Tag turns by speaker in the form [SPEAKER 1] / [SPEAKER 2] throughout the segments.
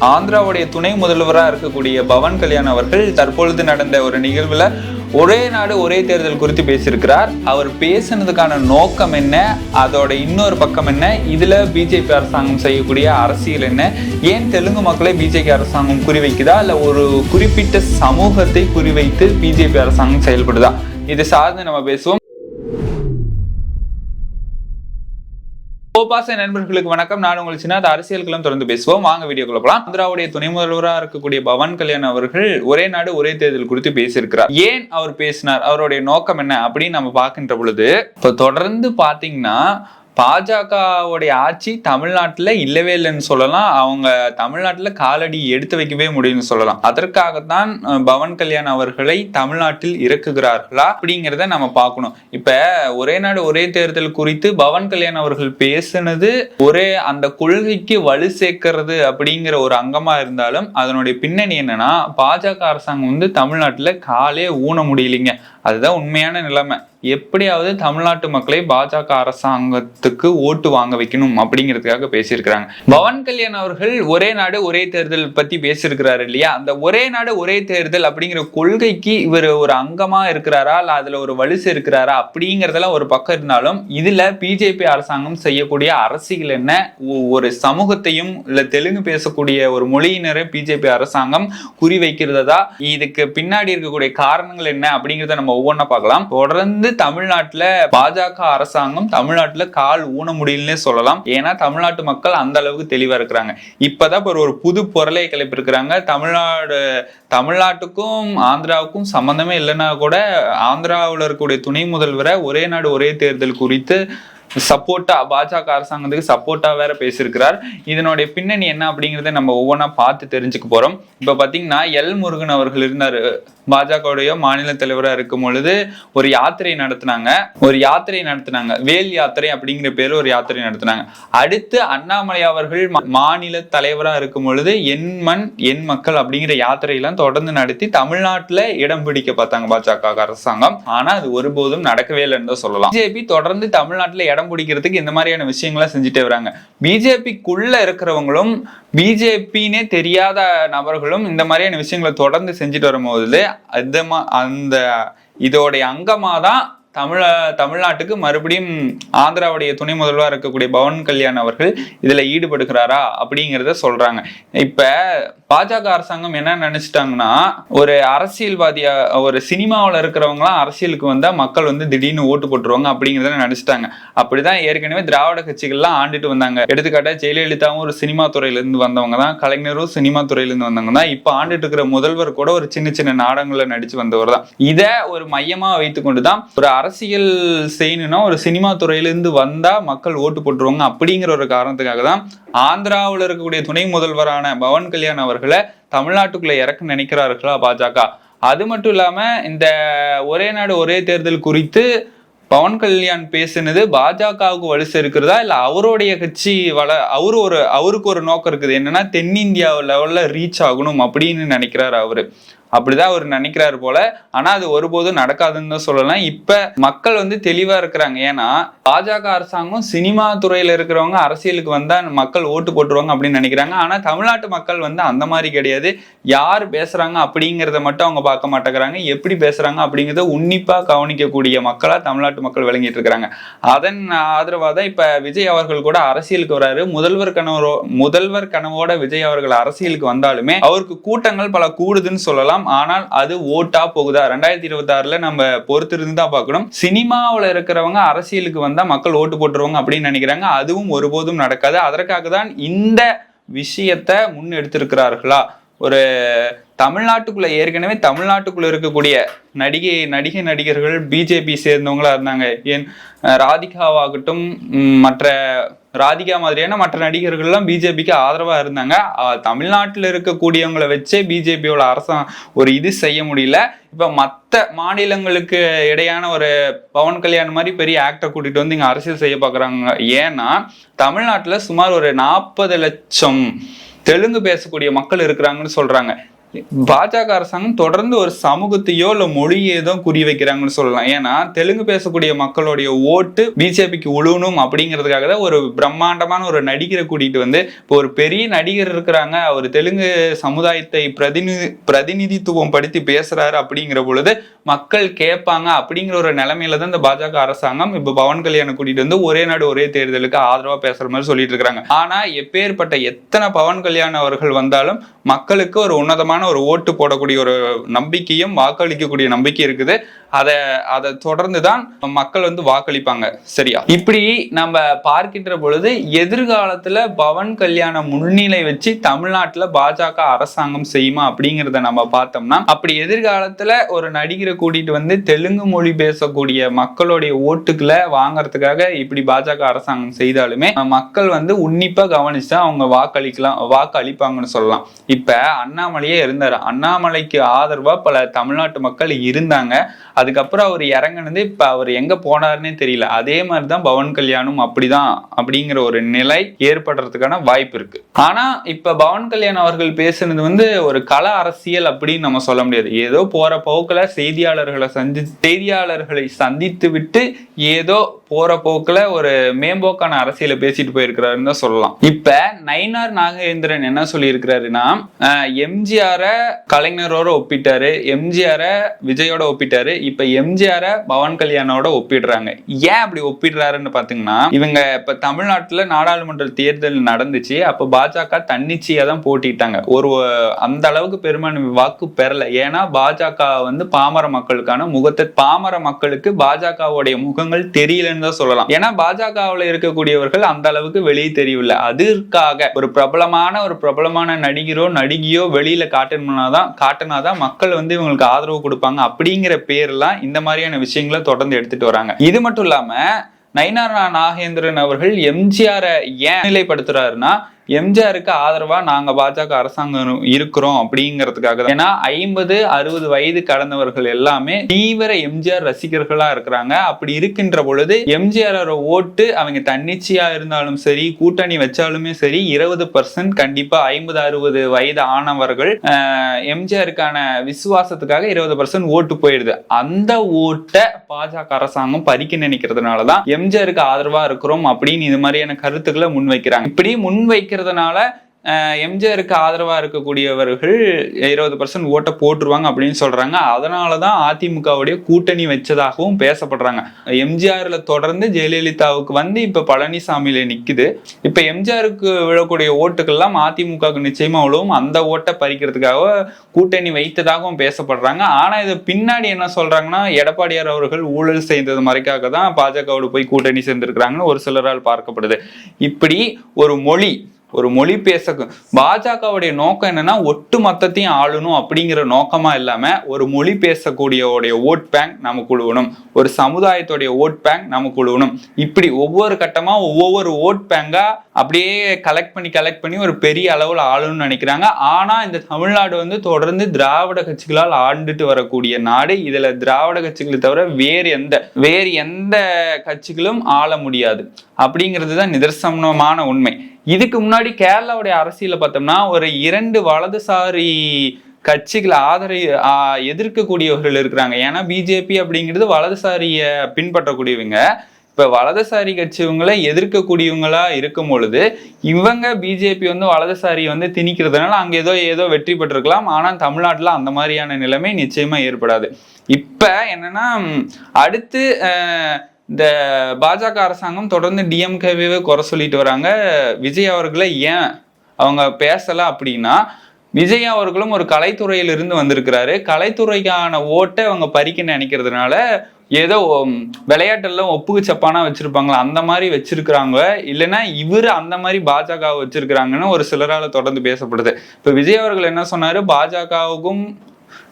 [SPEAKER 1] ஆந்திராவுடைய துணை முதல்வராக இருக்கக்கூடிய பவன் கல்யாண் அவர்கள் தற்பொழுது நடந்த ஒரு நிகழ்வில் ஒரே நாடு ஒரே தேர்தல் குறித்து பேசியிருக்கிறார். அவர் பேசுனதுக்கான நோக்கம் என்ன? அதோட இன்னொரு பக்கம் என்ன? இதில் பிஜேபி அரசாங்கம் செய்யக்கூடிய அரசியல் என்ன? ஏன் தெலுங்கு மக்களை பிஜேபி அரசாங்கம் குறிவைக்குதா? இல்லை ஒரு குறிப்பிட்ட சமூகத்தை குறிவைத்து பிஜேபி அரசாங்கம் செயல்படுதா? இது சார்ந்து நம்ம பேசுவோம். கோபாச நண்பர்களுக்கு வணக்கம். நான் உங்கள் சின்ன அரசியல்களும் தொடர்ந்து பேசுவோம். வாங்க வீடியோக்குள்ள போலாம். ஆந்திராவுடைய துணை முதல்வராக இருக்கக்கூடிய பவன் கல்யாண் அவர்கள் ஒரே நாடு ஒரே தேர்தல் குறித்து பேசியிருக்கிறார். ஏன் அவர் பேசினார்? அவருடைய நோக்கம் என்ன? அப்படின்னு நம்ம பார்க்கின்ற பொழுது இப்போ தொடர்ந்து பாத்தீங்கன்னா பாஜகவுடைய ஆட்சி தமிழ்நாட்டில் இல்லவே இல்லைன்னு சொல்லலாம். அவங்க தமிழ்நாட்டில் காலடி எடுத்து வைக்கவே முடியும்னு சொல்லலாம். அதற்காகத்தான் பவன் கல்யாண் அவர்களை தமிழ்நாட்டில் இறக்குகிறார்களா அப்படிங்கிறத நம்ம பார்க்கணும். இப்போ ஒரே நாடு ஒரே தேர்தல் குறித்து பவன் கல்யாண் அவர்கள் பேசுனது ஒரே அந்த கொள்கைக்கு வலு சேர்க்கிறது அப்படிங்கிற ஒரு அங்கமாக இருந்தாலும் அதனுடைய பின்னணி என்னன்னா பாஜக அரசாங்கம் வந்து தமிழ்நாட்டில் காலே ஊன முடியலைங்க. அதுதான் உண்மையான நிலைமை. எப்படியாவது தமிழ்நாட்டு மக்களை பாஜக அரசாங்கத்துக்கு ஓட்டு வாங்க வைக்கணும் அப்படிங்கிறதுக்காக பேசியிருக்கிறாங்க. பவன் கல்யாண் அவர்கள் ஒரே நாடு ஒரே தேர்தல் பத்தி பேசியிருக்கிறாரு இல்லையா? அந்த ஒரே நாடு ஒரே தேர்தல் அப்படிங்கிற கொள்கைக்கு இவர் ஒரு அங்கமா இருக்கிறாரா? இல்ல அதுல ஒரு வலுசு இருக்கிறாரா அப்படிங்கறதெல்லாம் ஒரு பக்கம் இருந்தாலும் இதுல பிஜேபி அரசாங்கம் செய்யக்கூடிய அரசியல் என்ன? ஒரு சமூகத்தையும் இல்ல தெலுங்கு பேசக்கூடிய ஒரு மொழியினரை பிஜேபி அரசாங்கம் குறிவைக்கிறதா? இதுக்கு பின்னாடி இருக்கக்கூடிய காரணங்கள் என்ன அப்படிங்கிறத நம்ம ஒவ்வொன்றா பார்க்கலாம். தொடர்ந்து தமிழ்நாட்டுல பாஜக அரசாங்கம் தமிழ்நாட்டுல கால் ஊன முடியலன்னே சொல்லலாம். ஏன்னா தமிழ்நாட்டு மக்கள் அந்த அளவுக்கு தெளிவா இருக்கிறாங்க. இப்பதான் இப்போ ஒரு புது பொருளை கிளப்பியிருக்கிறாங்க. தமிழ்நாடு தமிழ்நாட்டுக்கும் ஆந்திராவுக்கும் சம்மந்தமே இல்லைன்னா கூட ஆந்திராவில் இருக்கக்கூடிய துணை முதல்வரை ஒரே நாடு ஒரே தேர்தல் குறித்து சப்போர்ட்டா பாஜக அரசாங்கத்துக்கு சப்போர்ட்டா வேற பேசியிருக்கிறார். இதனுடைய பின்னணி என்ன அப்படிங்கறத நம்ம ஒவ்வொன்றா பார்த்து தெரிஞ்சுக்க போறோம். இப்ப பாத்தீங்கன்னா எல் முருகன் அவர்கள் இருந்தார். பாஜகவுடைய மாநில தலைவரா இருக்கும் பொழுது ஒரு யாத்திரை நடத்தினாங்க. ஒரு யாத்திரை நடத்தினாங்க. வேல் யாத்திரை அப்படிங்கிற பேர்ல ஒரு யாத்திரை நடத்தினாங்க. அடுத்து அண்ணாமலை அவர்கள் மாநில தலைவரா இருக்கும் பொழுது என் மண் என் மக்கள் அப்படிங்கிற யாத்திரையெல்லாம் தொடர்ந்து நடத்தி தமிழ்நாட்டுல இடம் பிடிக்க பார்த்தாங்க பாஜக அரசாங்கம். ஆனா அது ஒருபோதும் நடக்கவே இல்லைன்னு தான் சொல்லலாம். பிஜேபி தொடர்ந்து தமிழ்நாட்டுல இடம் பிடிக்கிறதுக்கு இந்த மாதிரியான விஷயங்களை செஞ்சுட்டே வராங்க. பிஜேபிக்குள்ள இருக்கிறவங்களும் பிஜேபின்னே தெரியாத நபர்களும் இந்த மாதிரியான விஷயங்களை தொடர்ந்து செஞ்சுட்டு வரும்போது அந்த அந்த இதோடைய அங்கமாக தான் தமிழ தமிழ்நாட்டுக்கு மறுபடியும் ஆந்திராவுடைய துணை முதல்வராக இருக்கக்கூடிய பவன் கல்யாண் அவர்கள் இதில் ஈடுபடுகிறாரா அப்படிங்கிறத சொல்றாங்க. இப்போ பாஜக அரசாங்கம் என்ன நினச்சிட்டாங்கன்னா ஒரு அரசியல்வாதியா ஒரு சினிமாவில் இருக்கிறவங்களாம் அரசியலுக்கு வந்தால் மக்கள் வந்து திடீர்னு ஓட்டு போட்டுருவாங்க அப்படிங்கிறத நினச்சிட்டாங்க. அப்படிதான் ஏற்கனவே திராவிட கட்சிகள்லாம் ஆண்டுட்டு வந்தாங்க. எடுத்துக்காட்டாக ஜெயலலிதாவும் ஒரு சினிமா துறையிலேருந்து வந்தவங்க தான். கலைஞரும் சினிமா துறையிலேருந்து வந்தவங்க தான். இப்போ ஆண்டுட்டு இருக்கிற முதல்வர் கூட ஒரு சின்ன சின்ன நாடகங்களில் நடித்து வந்தவர் தான். இதை ஒரு மையமாக வைத்துக்கொண்டு தான் ஒரு அரசியல் செய்யணும்னா ஒரு சினிமா துறையிலேருந்து வந்தால் மக்கள் ஓட்டு போட்டுருவாங்க அப்படிங்கிற ஒரு காரணத்துக்காக தான் ஆந்திராவில் இருக்கக்கூடிய துணை முதல்வரான பவன் கல்யாண் அவர்களை தமிழ்நாட்டுக்குள்ளே இறக்க நினைக்கிறார்களா பாஜக. அது மட்டும் இல்லாமல் இந்த ஒரே நாடு ஒரே தேர்தல் குறித்து பவன் கல்யாண் பேசினது பாஜகவுக்கு வலு சேர்க்கிறதா? இல்லை அவருடைய கட்சி வள அவரு ஒரு அவருக்கு ஒரு நோக்கம் இருக்குது. என்னன்னா தென்னிந்தியா லெவலில் ரீச் ஆகணும் அப்படின்னு நினைக்கிறாரு அவரு. அப்படிதான் அவர் நினைக்கிறாரு போல. ஆனா அது ஒருபோதும் நடக்காதுன்னு தான் சொல்லலாம் இப்ப மக்கள் வந்து தெளிவா இருக்கிறாங்க. ஏன்னா பாஜக அரசாங்கம் சினிமா துறையில இருக்கிறவங்க அரசியலுக்கு வந்தா மக்கள் ஓட்டு போட்டுருவாங்க அப்படின்னு நினைக்கிறாங்க. ஆனா தமிழ்நாட்டு மக்கள் வந்து அந்த மாதிரி கிடையாது. யார் பேசுறாங்க அப்படிங்கிறத மட்டும் அவங்க பார்க்க மாட்டேங்கிறாங்க. எப்படி பேசுறாங்க அப்படிங்கிறத உன்னிப்பா கவனிக்கக்கூடிய மக்களா தமிழ்நாட்டு மக்கள் விளங்கிட்டு இருக்கிறாங்க. அதன் ஆதரவா தான் இப்ப விஜய் அவர்கள் கூட அரசியலுக்கு வராரு. முதல்வர் கனவரோ முதல்வர் கனவோட விஜய் அவர்கள் அரசியலுக்கு வந்தாலுமே அவருக்கு கூட்டங்கள் பல கூடுதுன்னு சொல்லலாம். ஆனால் அது ஓட்டா போகுதா? ரெண்டாயிரத்தி இருபத்தி ஆறுல நம்ம பொறுத்திருந்து தான் பார்க்கணும். சினிமாவில் இருக்கிறவங்க அரசியலுக்கு வந்தா மக்கள் ஓட்டு போட்டுருவாங்க அப்படின்னு நினைக்கிறாங்க. அதுவும் ஒருபோதும் நடக்காது. அதற்காக தான் இந்த விஷயத்தை முன்னெடுத்திருக்கிறார்களா? ஒரு தமிழ்நாட்டுக்குள்ள ஏற்கனவே தமிழ்நாட்டுக்குள்ள இருக்கக்கூடிய நடிகை நடிகை நடிகர்கள் பிஜேபி சேர்ந்தவங்களா இருந்தாங்க. ஏன் ராதிகாவாகட்டும் மற்ற ராதிகா மாதிரியான மற்ற நடிகர்கள்லாம் பிஜேபிக்கு ஆதரவாக இருந்தாங்க. தமிழ்நாட்டில் இருக்கக்கூடியவங்களை வச்சே பிஜேபியோட அரசாங்க ஒரு இது செய்ய முடியல. இப்போ மற்ற மாநிலங்களுக்கு இடையான ஒரு பவன் கல்யாண் மாதிரி பெரிய ஆக்டர் கூட்டிகிட்டு வந்து இங்கே அரசியல் செய்ய பார்க்குறாங்க ஏன்னா தமிழ்நாட்டில் சுமார் ஒரு நாற்பது லட்சம் தெலுங்கு பேசக்கூடிய மக்கள் இருக்கிறாங்கன்னு சொல்கிறாங்க பாஜக அரசாங்கம் தொடர்ந்து ஒரு சமூகத்தையோ இல்ல தான் குறி வைக்கிறாங்கன்னு சொல்லலாம். ஏன்னா தெலுங்கு பேசக்கூடிய மக்களுடைய ஓட்டு பிஜேபிக்கு உழுவணும் அப்படிங்கிறதுக்காக தான் ஒரு பிரம்மாண்டமான ஒரு நடிகரை கூட்டிட்டு வந்து இப்போ ஒரு பெரிய நடிகர் இருக்கிறாங்க. அவர் தெலுங்கு சமுதாயத்தை பிரதிநிதி பிரதிநிதித்துவம் படுத்தி பேசுறாரு அப்படிங்கிற பொழுது மக்கள் கேட்பாங்க அப்படிங்கிற ஒரு நிலைமையில தான் இந்த பாஜக அரசாங்கம் இப்ப பவன் கல்யாணம் கூட்டிட்டு வந்து ஒரே நாடு ஒரே தேர்தலுக்கு ஆதரவா பேசுற மாதிரி சொல்லிட்டு இருக்காங்க. ஆனா எப்பேற்பட்ட எத்தனை பவன் கல்யாண் அவர்கள் வந்தாலும் மக்களுக்கு ஒரு உன்னதமான ஒரு ஓட்டு போடக்கூடிய ஒரு நம்பிக்கையும் வாக்களிக்கக்கூடிய நம்பிக்கை இருக்குது. அதை அதை தொடர்ந்து தான் மக்கள் வந்து வாக்களிப்பாங்க. சரியா? இப்படி நம்ம பார்க்கின்ற பொழுது எதிர்காலத்துல பவன் கல்யாண முன்னிலை வச்சு தமிழ்நாட்டுல பாஜக அரசாங்கம் செய்யுமா அப்படிங்கிறத நம்ம பார்த்தோம்னா அப்படி எதிர்காலத்துல ஒரு நடிகரை கூட்டிட்டு வந்து தெலுங்கு மொழி பேசக்கூடிய மக்களுடைய ஓட்டுக்களை வாங்கறதுக்காக இப்படி பாஜக அரசாங்கம் செய்தாலுமே மக்கள் வந்து உன்னிப்பா கவனிச்சு அவங்க வாக்களிக்கலாம் வாக்கு அளிப்பாங்கன்னு சொல்லலாம். இப்ப அண்ணாமலையே இருந்தார். அண்ணாமலைக்கு ஆதரவா பல தமிழ்நாட்டு மக்கள் இருந்தாங்க. அதுக்கப்புறம் அவர் இறங்கினது இப்ப அவர் எங்க போனாருன்னே தெரியல. அதே மாதிரி தான் பவன் கல்யாணும் அப்படிதான் அப்படிங்கிற ஒரு நிலை ஏற்படுறதுக்கான வாய்ப்பு இருக்கு. ஆனா இப்ப பவன் கல்யாண் அவர்கள் பேசுனது வந்து ஒரு கல அரசியல் அப்படின்னு நம்ம சொல்ல முடியாது. ஏதோ போற போக்கில் செய்தியாளர்களை சந்தி செய்தியாளர்களை சந்தித்து விட்டு ஏதோ போற போக்குல ஒரு மேம்போக்கான அரசியலை பேசிட்டு போயிருக்கிறாருன்னு தான் சொல்லலாம். இப்ப நயினார் நாகேந்திரன் என்ன சொல்லியிருக்கிறாருன்னா எம்ஜிஆர கலைஞரோட ஒப்பிட்டாரு எம்ஜிஆர விஜயோட ஒப்பிட்டாரு இப்ப எம்ஜிஆர பவன் கல்யாணோட ஒப்பிடுறாங்க. ஏன் அப்படி ஒப்பிடுறாருன்னு பாத்தீங்கன்னா இவங்க இப்ப தமிழ்நாட்டுல நாடாளுமன்ற தேர்தல் நடந்துச்சு அப்ப பாஜக தன்னிச்சையா தான் போட்டிட்டாங்க. ஒரு அந்த அளவுக்கு பெரும்பான்மை வாக்கு பெறல. ஏன்னா பாஜக வந்து பாமர மக்களுக்கான முகத்தை பாமர மக்களுக்கு பாஜகவுடைய முகங்கள் தெரியலன்னு தான் சொல்லலாம். ஏன்னா பாஜகவுல இருக்கக்கூடியவர்கள் அந்த அளவுக்கு வெளியே தெரியவில்லை. அதற்காக ஒரு பிரபலமான ஒரு பிரபலமான நடிகரோ நடிகையோ வெளியில காட்டணும்னாதான் காட்டினாதான் மக்கள் வந்து இவங்களுக்கு ஆதரவு கொடுப்பாங்க. அப்படிங்கிற பேர்லாம் இந்த மாதிரியான விஷயங்களை தொடர்ந்து எடுத்துட்டு வராங்க. இது மட்டும் இல்லாம நயினார் நாகேந்திரன் அவர்கள் எம்ஜிஆரை ஏன் நிலைப்படுத்துறாருன்னா எம்ஜிஆருக்கு ஆதரவா நாங்க பாஜக அரசாங்கம் இருக்கிறோம் அப்படிங்கிறதுக்காக தான். ஏன்னா ஐம்பது அறுபது வயது கடந்தவர்கள் எல்லாமே தீவிர எம்ஜிஆர் ரசிகர்களா இருக்கிறாங்க. அப்படி இருக்கின்ற பொழுது எம்ஜிஆரோட ஓட்டு அவங்க தன்னிச்சையா இருந்தாலும் சரி கூட்டணி வச்சாலுமே சரி இருபது பர்சன்ட் கண்டிப்பா ஐம்பது அறுபது வயது ஆனவர்கள் எம்ஜிஆருக்கான விசுவாசத்துக்காக இருபது பர்சன்ட் ஓட்டு போயிடுது. அந்த ஓட்டை பாஜக அரசாங்கம் பறிக்க நினைக்கிறதுனாலதான் எம்ஜிஆருக்கு ஆதரவா இருக்கிறோம் அப்படின்னு இது மாதிரியான கருத்துக்களை முன்வைக்கிறாங்க. இப்படி முன்வைக்கிறதுனால எம்ஜிஆருக்கு ஆதரவாக இருக்கக்கூடியவர்கள் இருபது பர்சன்ட் ஓட்டை போட்டுருவாங்க அப்படின்னு சொல்கிறாங்க அதனால தான் அதிமுகவுடைய கூட்டணி வச்சதாகவும் பேசப்படுறாங்க. எம்ஜிஆரில் தொடர்ந்து ஜெயலலிதாவுக்கு வந்து இப்போ பழனிசாமியில் நிற்குது இப்போ எம்ஜிஆருக்கு விழக்கூடிய ஓட்டுக்கெல்லாம் அதிமுகவுக்கு நிச்சயமாக விழுவும் அந்த ஓட்டை பறிக்கிறதுக்காக கூட்டணி வைத்ததாகவும் பேசப்படுறாங்க. ஆனால் இது பின்னாடி என்ன சொல்கிறாங்கன்னா எடப்பாடியார் அவர்கள் ஊழல் செய்தது மறைக்காக தான் பாஜகவோடு போய் கூட்டணி சேர்ந்திருக்கிறாங்கன்னு ஒரு சிலரால் பார்க்கப்படுது. இப்படி ஒரு மொழி ஒரு மொழி பேச பாஜகவுடைய நோக்கம் என்னன்னா ஒட்டு மொத்தத்தையும் ஆளணும் அப்படிங்கிற நோக்கமா இல்லாம ஒரு மொழி பேசக்கூடியவுடைய ஓட் பேங்க் நமக்கு உழுவணும் ஒரு சமுதாயத்துடைய ஓட் பேங்க் நமக்கு உழுவணும் இப்படி ஒவ்வொரு கட்டமா ஒவ்வொரு ஓட் பேங்கா அப்படியே கலெக்ட் பண்ணி கலெக்ட் பண்ணி ஒரு பெரிய அளவில் ஆளணும்னு நினைக்கிறாங்க. ஆனா இந்த தமிழ்நாடு வந்து தொடர்ந்து திராவிட கட்சிகளால் ஆண்டுட்டு வரக்கூடிய நாடு. இதுல திராவிட கட்சிகளை தவிர வேறு எந்த வேறு எந்த கட்சிகளும் ஆள முடியாது. அப்படிங்கிறது தான் நிதர்சனமான உண்மை. இதுக்கு முன்னாடி கேரளாவுடைய அரசியல பார்த்தோம்னா ஒரு இரண்டு வலதுசாரி கட்சிகளை ஆதரவு எதிர்க்கக்கூடியவர்கள் இருக்கிறாங்க. ஏன்னா பிஜேபி அப்படிங்கிறது வலதுசாரிய பின்பற்றக்கூடியவங்க. இப்ப வலதுசாரி கட்சிவங்களை எதிர்க்கக்கூடியவங்களா இருக்கும் பொழுது இவங்க பிஜேபி வந்து வலதுசாரி வந்து திணிக்கிறதுனால அங்க ஏதோ ஏதோ வெற்றி பெற்றிருக்கலாம். ஆனா தமிழ்நாட்டுல அந்த மாதிரியான நிலைமை நிச்சயமா ஏற்படாது. இப்ப என்னன்னா அடுத்து இந்த பாஜக அரசாங்கம் தொடர்ந்து டிஎம்கேவே குறை சொல்லிட்டு வராங்க. விஜய் அவர்களை ஏன் அவங்க பேசலை அப்படின்னா விஜய் அவர்களும் ஒரு கலைத்துறையிலிருந்து வந்திருக்கிறாரு. கலைத்துறைக்கான ஓட்டை அவங்க பறிக்க நினைக்கிறதுனால ஏதோ விளையாட்டெல்லாம் ஒப்புக்கு சப்பானா வச்சிருப்பாங்களா? அந்த மாதிரி வச்சிருக்கிறாங்க. இல்லைன்னா இவர் அந்த மாதிரி பாஜக வச்சிருக்கிறாங்கன்னு ஒரு சிலரால தொடர்ந்து பேசப்படுது. இப்ப விஜய் அவர்கள் என்ன சொன்னாரு? பாஜகவுக்கும்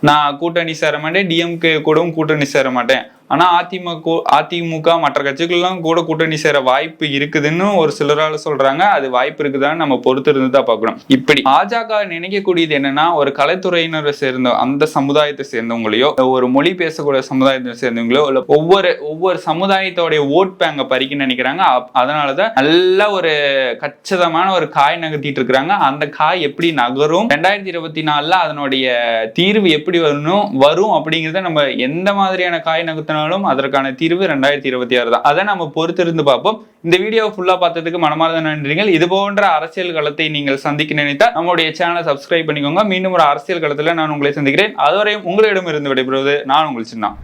[SPEAKER 1] நான் கூட்டணி சேர மாட்டேன் டிஎம்கே கூடவும் கூட்டணி சேர மாட்டேன். ஆனா அதிமுக அதிமுக மற்ற கட்சிகள்லாம் கூட கூட்டணி சேர வாய்ப்பு இருக்குதுன்னு ஒரு சிலரால சொல்றாங்க. அது வாய்ப்பு இருக்குதான்னு நம்ம பொறுத்து இருந்து தான் பார்க்கணும். இப்படி பாஜக நினைக்கக்கூடியது என்னன்னா ஒரு கலைத்துறையினரை சேர்ந்த அந்த சமுதாயத்தை சேர்ந்தவங்களையோ ஒரு மொழி பேசக்கூடிய சமுதாயத்தை சேர்ந்தவங்களோ இல்ல ஒவ்வொரு ஒவ்வொரு சமுதாயத்தோடைய ஓட் பேங்க பறிக்க நினைக்கிறாங்க. அப்- அதனாலதான் நல்ல ஒரு கச்சிதமான ஒரு காய் நகர்த்திட்டு இருக்கிறாங்க அந்த காய் எப்படி நகரும்? ரெண்டாயிரத்தி இருபத்தி நாலுல அதனுடைய தீர்வு எப்படி வரணும்? வரும் அப்படிங்கறத நம்ம எந்த மாதிரியான காய் நகர்த்தினாலும் அதற்கான தீர்வு ரெண்டாயிரத்தி இருபத்தி ஆறு தான். அதை நம்ம பொறுத்திருந்து பார்ப்போம். இந்த வீடியோ ஃபுல்லா பார்த்ததுக்கு மனமார்ந்த நன்றிகள். இது போன்ற அரசியல் களத்தை நீங்கள் சந்திக்க நினைத்தால் நம்முடைய சேனலை சப்ஸ்கிரைப் பண்ணிக்கோங்க. மீண்டும் ஒரு அரசியல் களத்துல நான் உங்களை சந்திக்கிறேன். அதுவரையும் உங்களிடமிருந்து விடைபெறுவது நான் உங்கள் சின்ன